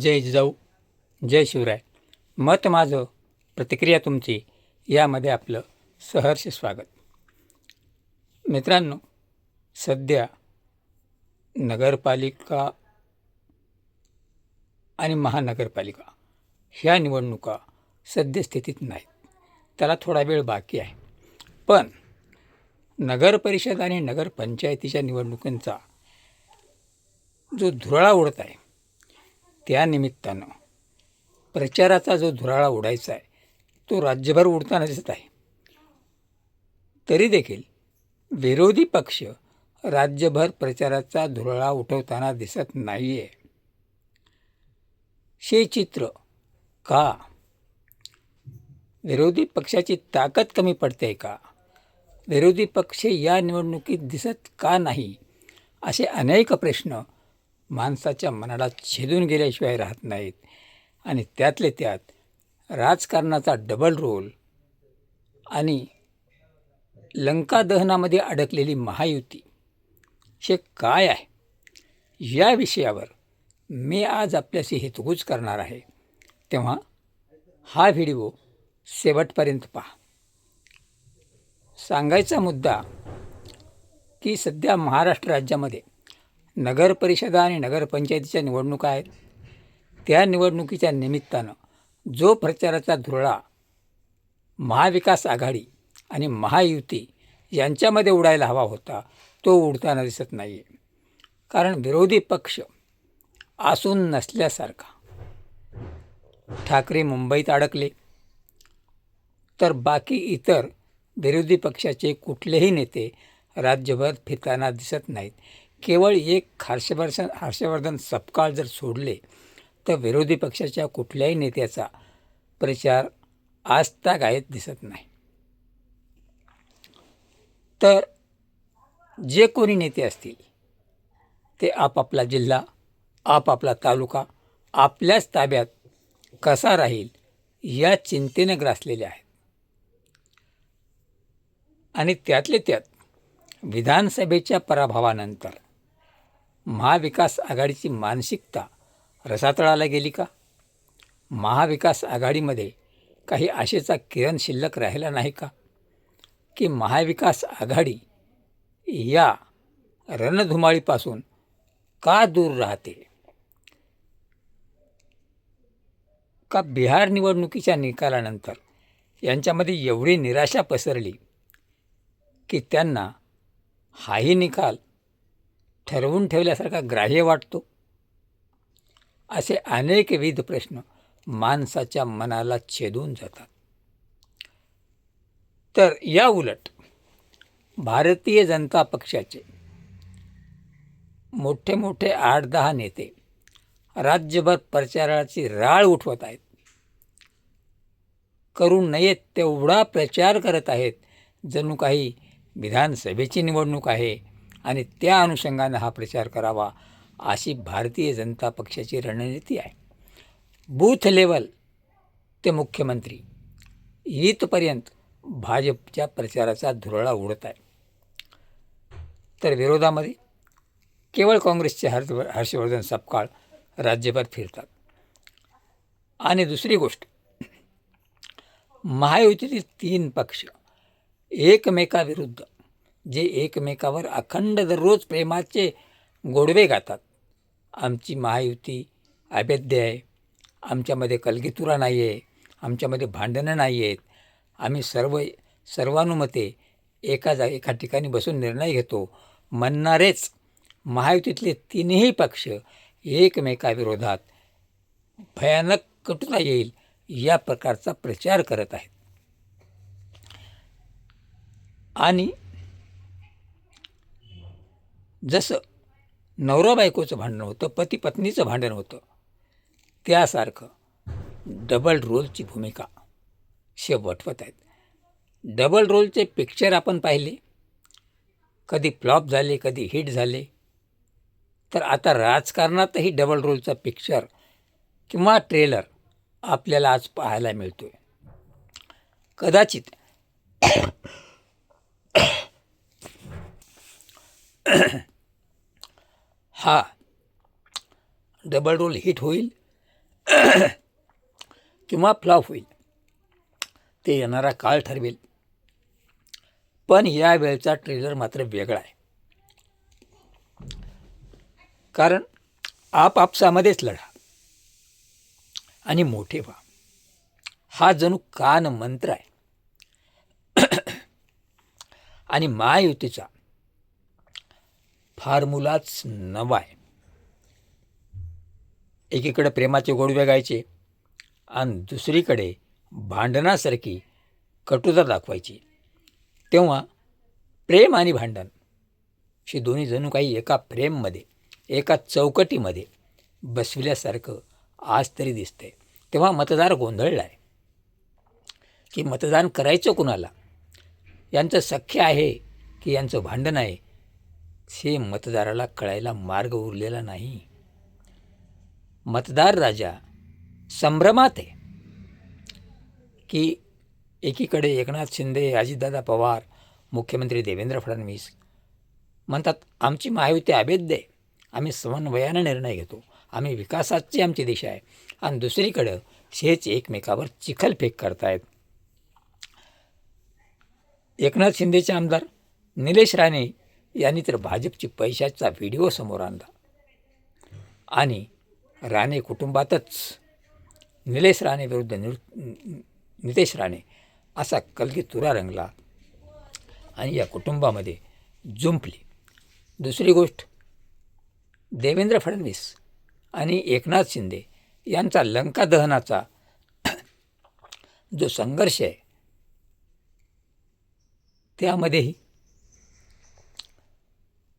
जय जिजाऊ जय शिवराय. मत माझं प्रतिक्रिया तुमची यामध्ये आपलं सहर्ष स्वागत. मित्रांनो सध्या नगरपालिका आणि महानगरपालिका ह्या निवडणुका सद्यस्थितीत नाहीत. त्याला थोडा वेळ बाकी आहे. पण नगरपरिषद आणि नगरपंचायतीच्या निवडणुकींचा जो धुराळा उडत आहे त्यानिमित्तानं प्रचाराचा जो धुराळा उडायचा आहे तो राज्यभर उडताना दिसत आहे. तरी देखील विरोधी पक्ष राज्यभर प्रचाराचा धुराळा उठवताना दिसत नाही आहे हे चित्र का? विरोधी पक्षाची ताकद कमी पडते का? विरोधी पक्ष या निवडणुकीत दिसत का नाही? असे अनेक प्रश्न माणसाच्या मनाला छेदून गेल्याशिवाय राहत नाहीत. आणि त्यातले त्यात राजकारणाचा डबल रोल आणि लंका दहनामध्ये अडकलेली महायुती हे काय आहे? या विषयावर मी आज आपल्याशी हेतुगूच करणार आहे. तेव्हा हा व्हिडिओ शेवटपर्यंत पहा. सांगायचा मुद्दा की सध्या महाराष्ट्र राज्यामध्ये नगरपरिषदा आणि नगरपंचायतीच्या निवडणुका आहेत. त्या निवडणुकीच्या निमित्तानं जो प्रचाराचा धुरळा महाविकास आघाडी आणि महायुती यांच्यामध्ये उडायला हवा होता तो उडताना दिसत नाही आहे कारण विरोधी पक्ष असून नसल्यासारखा. ठाकरे मुंबईत अडकले. तर बाकी इतर विरोधी पक्षाचे कुठलेही नेते राज्यभर फिरताना दिसत नाहीत. केवळ एक हर्षवर्षन हर्षवर्धन सपकाळ जर सोडले तर विरोधी पक्षाच्या कुठल्याही नेत्याचा प्रचार आजतागायत दिसत नाही. तर जे कोणी नेते असतील ते आपापला जिल्हा आपापला तालुका आपल्याच ताब्यात कसा राहील या चिंतेने ग्रासलेले आहेत. आणि त्यातले त्यात विधानसभेच्या पराभवानंतर महाविकास आघाडीची मानसिकता रसातळाला गेली का? महाविकास आघाडीमध्ये काही आशेचा किरण शिल्लक राहिला नाही का? की महाविकास आघाडी या रणधुमाळीपासून का दूर राहते? का बिहार निवडणुकीच्या निकालानंतर यांच्यामध्ये एवढी निराशा पसरली की त्यांना हाही निकाल ठरवून ठेवल्यासारखा ग्राह्य वाटतो? असे अनेकविध प्रश्न माणसाच्या मनाला छेदून जातात. तर या उलट भारतीय जनता पक्षाचे मोठे मोठे आठ दहा नेते राज्यभर प्रचाराची राळ उठवत आहेत. करू नयेत तेवढा प्रचार करत आहेत जणू काही विधानसभेची निवडणूक आहे आणि त्या अनुषंगानं हा प्रचार करावा अशी भारतीय जनता पक्षाची रणनीती आहे. बूथ लेवल ते मुख्यमंत्री. इथपर्यंत भाजपच्या प्रचाराचा धुरळा उडत आहे. तर विरोधामध्ये केवळ काँग्रेसचे हर्ष हर्षवर्धन सपकाळ राज्यभर फिरतात. आणि दुसरी गोष्ट महायुतीतील तीन पक्ष एकमेकाविरुद्ध जे एकमेकावर अखंड दररोज प्रेमाचे गोडवे गातात. आमची महायुती अभेद्य आहे. आमच्यामध्ये कलगीतुरा नाही आहे आमच्यामध्ये भांडणं नाही आहेत आम्ही सर्व सर्वानुमते एका जा एका ठिकाणी बसून निर्णय घेतो. म्हणणारेच महायुतीतले तीनही पक्ष एकमेकाविरोधात भयानक कटुता येईल या प्रकारचा प्रचार करत आहेत. आणि जसं नवरा बायकोचं भांडण होतं पती पत्नीचं भांडण होतं त्यासारखं डबल रोलची भूमिका शे वठवत आहेत. डबल रोलचे पिक्चर आपण पाहिले. कधी फ्लॉप झाले कधी हिट झाले. तर आता राजकारणातही डबल रोलचा पिक्चर किंवा ट्रेलर आपल्याला आज पाहायला मिळतो आहे कदाचित हा. डबल रोल हिट होईल. किंवा फ्लॉप होईल. ते येणारा काळ ठरवेल. पण या वेळचा ट्रेलर मात्र वेगळा आहे. कारण आपापसामध्येच लढा. आणि मोठे व्हा. हा जणू कान मंत्र आहे. आणि महायुतीचा फार्मुलाच नवा आहे. एकीकडे प्रेमाचे गोडवे गायचे आणि दुसरीकडे भांडणासारखी कटुता दाखवायची. तेव्हा प्रेम आणि भांडण अशी दोन्ही जणू काही एका फ्रेममध्ये एका चौकटीमध्ये बसविल्यासारखं आज तरी दिसतंय. तेव्हा मतदार गोंधळला आहे की मतदान करायचं कुणाला? यांचं सख्य आहे की यांचं भांडण आहे हे मतदाराला कळायला मार्ग उरलेला नाही. मतदार राजा संभ्रमात आहे की एकीकडे एकनाथ शिंदे अजितदादा पवार मुख्यमंत्री देवेंद्र फडणवीस म्हणतात आमची महायुती अभेद्य आहे. आम्ही समन्वयानं निर्णय घेतो. आम्ही विकासाची आमची दिशा आहे. आणि दुसरीकडं हेच एकमेकावर चिखलफेक करतायत. एकनाथ शिंदेचे आमदार निलेश राणे यांनी तर भाजपची पैशाचा व्हिडिओ समोर आणला. आणि राणे कुटुंबातच निलेश राणे विरुद्ध निर नितेश राणे असा कलगी तुरा रंगला आणि या कुटुंबामध्ये जुंपली. दुसरी गोष्ट देवेंद्र फडणवीस आणि एकनाथ शिंदे यांचा लंका दहनाचा जो संघर्ष आहे त्यामध्येही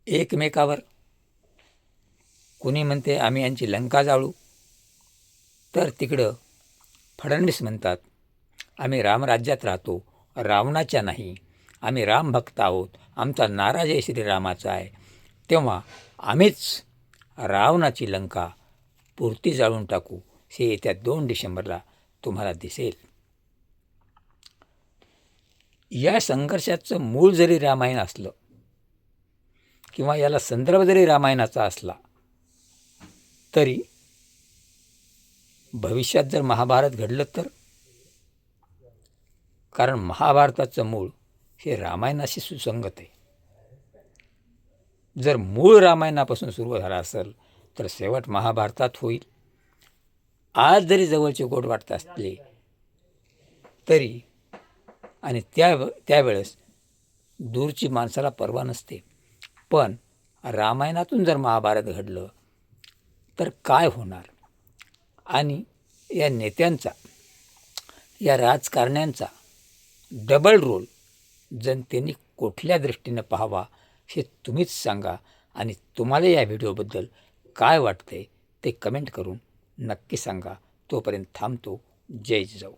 एकमेकावर. कुणी म्हणते आम्ही यांची लंका जाळू. तर तिकडं फडणवीस म्हणतात आम्ही रामराज्यात राहतो रावणाच्या नाही. आम्ही रामभक्त आहोत. आमचा नारा जय श्रीरामाचा आहे. तेव्हा आम्हीच रावणाची लंका पुरती जाळून टाकू हे येत्या दोन डिसेंबरला तुम्हाला दिसेल. या संघर्षाचं मूळ जरी रामायण असलं किंवा याला संदर्भ जरी रामायणाचा असला तरी भविष्यात जर महाभारत घडलं तर? कारण महाभारताचं मूळ हे रामायणाशी सुसंगत आहे. जर मूळ रामायणापासून सुरू झाला असेल तर शेवट महाभारतात होईल. आज जरी जवळचे गोड वाटत असले तरी आणि त्या त्यावेळेस दूरची माणसाला पर्वा नसते. पण रामायणातून जर महाभारत घडलं तर काय होणार? आणि या नेत्यांचा या राजकारण्यांचा डबल रोल जनतेने कुठल्या दृष्टीनं पाहावा हे तुम्हीच सांगा. आणि तुम्हाला या व्हिडिओबद्दल काय वाटते ते कमेंट करून नक्की सांगा. तोपर्यंत थांबतो. जय जिजाऊ.